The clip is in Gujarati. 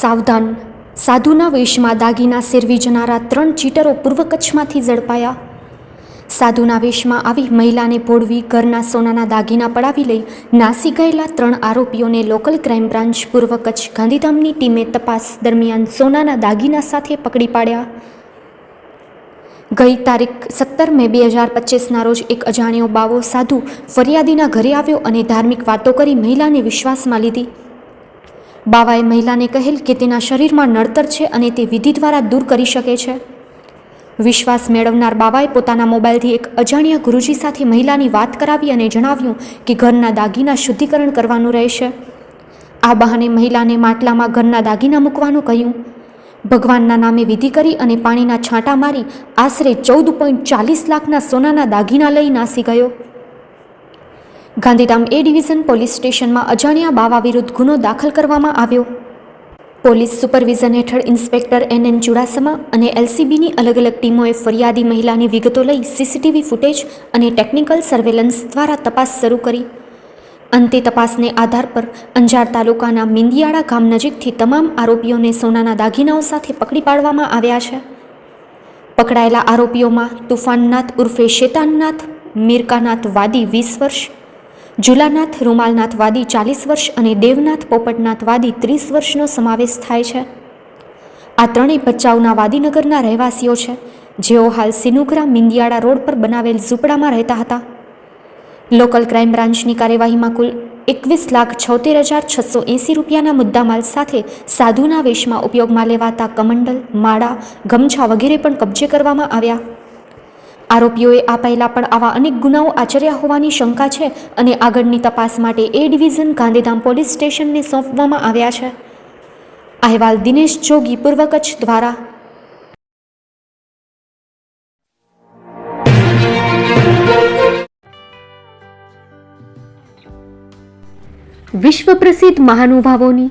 સાવધાન. સાધુના વેશમાં દાગીના સેરવી જનારા ત્રણ ચીટરો પૂર્વ કચ્છમાંથી ઝડપાયા. સાધુના વેશમાં આવી મહિલાને ભોળવી ઘરના સોનાના દાગીના પડાવી લઈ નાસી ગયેલા ત્રણ આરોપીઓને લોકલ ક્રાઇમ બ્રાન્ચ પૂર્વ કચ્છ ગાંધીધામની ટીમે તપાસ દરમિયાન સોનાના દાગીના સાથે પકડી પાડ્યા. ગઈ તારીખ સત્તર મે બે હજાર પચીસના રોજ એક અજાણ્યો બાવો સાધુ ફરિયાદીના ઘરે આવ્યો અને ધાર્મિક વાતો કરી મહિલાને વિશ્વાસમાં લીધી. બાવાએ મહિલાને કહેલ કે તેના શરીરમાં નડતર છે અને તે વિધિ દ્વારા દૂર કરી શકે છે. વિશ્વાસ મેળવનાર બાવાએ પોતાના મોબાઈલથી એક અજાણ્યા ગુરુજી સાથે મહિલાની વાત કરાવી અને જણાવ્યું કે ઘરના દાગીના શુદ્ધિકરણ કરવાનું રહેશે. આ બહાને મહિલાને માટલામાં ઘરના દાગીના મૂકવાનું કહ્યું. ભગવાનના નામે વિધિ કરી અને પાણીના છાંટા મારી આશરે ચૌદ પોઈન્ટ ચાલીસ લાખના સોનાના દાગીના લઈ નાસી ગયો. ગાંધીધામ એ ડિવિઝન પોલીસ સ્ટેશનમાં અજાણ્યા બાવા વિરુદ્ધ ગુનો દાખલ કરવામાં આવ્યો. પોલીસ સુપરવિઝન હેઠળ ઇન્સ્પેક્ટર એન એન ચુડાસમા અને એલસીબીની અલગ અલગ ટીમોએ ફરિયાદી મહિલાની વિગતો લઈ C C T V footage અને ટેકનિકલ સર્વેલન્સ દ્વારા તપાસ શરૂ કરી. અંતે તપાસને આધાર પર અંજાર તાલુકાના મિંદિયાળા ગામ નજીકથી તમામ આરોપીઓને સોનાના દાગીનાઓ સાથે પકડી પાડવામાં આવ્યા છે. પકડાયેલા આરોપીઓમાં તુફાનનાથ ઉર્ફે શેતાનનાથ, મીરકાનાથ વાદી વીસ વર્ષ જુલાનાથ, રૂમાલનાથવાદી ચાલીસ વર્ષ અને દેવનાથ પોપટનાથ વાદી ત્રીસ વર્ષનો સમાવેશ થાય છે. આ ત્રણેય ભચાઉના વાદીનગરના રહેવાસીઓ છે. જેઓ હાલ સિનુગ્રા મિંદિયાળા રોડ પર બનાવેલ ઝૂંપડામાં રહેતા હતા. લોકલ ક્રાઇમ બ્રાન્ચની કાર્યવાહીમાં કુલ એકવીસ લાખ છોતેર હજાર છસો એંસી રૂપિયાના મુદ્દામાલ સાથે સાધુના વેશમાં ઉપયોગમાં લેવાતા કમંડલ, માળા, ગમછા વગેરે પણ કબજે કરવામાં આવ્યા. આરોપીઓએ આ પહેલાં પણ આવા અનેક ગુનાઓ આચર્યા હોવાની શંકા છે અને આગળની તપાસ માટે એ ડિવિઝન ગાંધીધામ પોલીસ સ્ટેશનને સોંપવામાં આવ્યા છે. અહેવાલ દિનેશ જોગી, પૂર્વ કચ્છ દ્વારા. વિશ્વ પ્રસિદ્ધ મહાનુભાવોની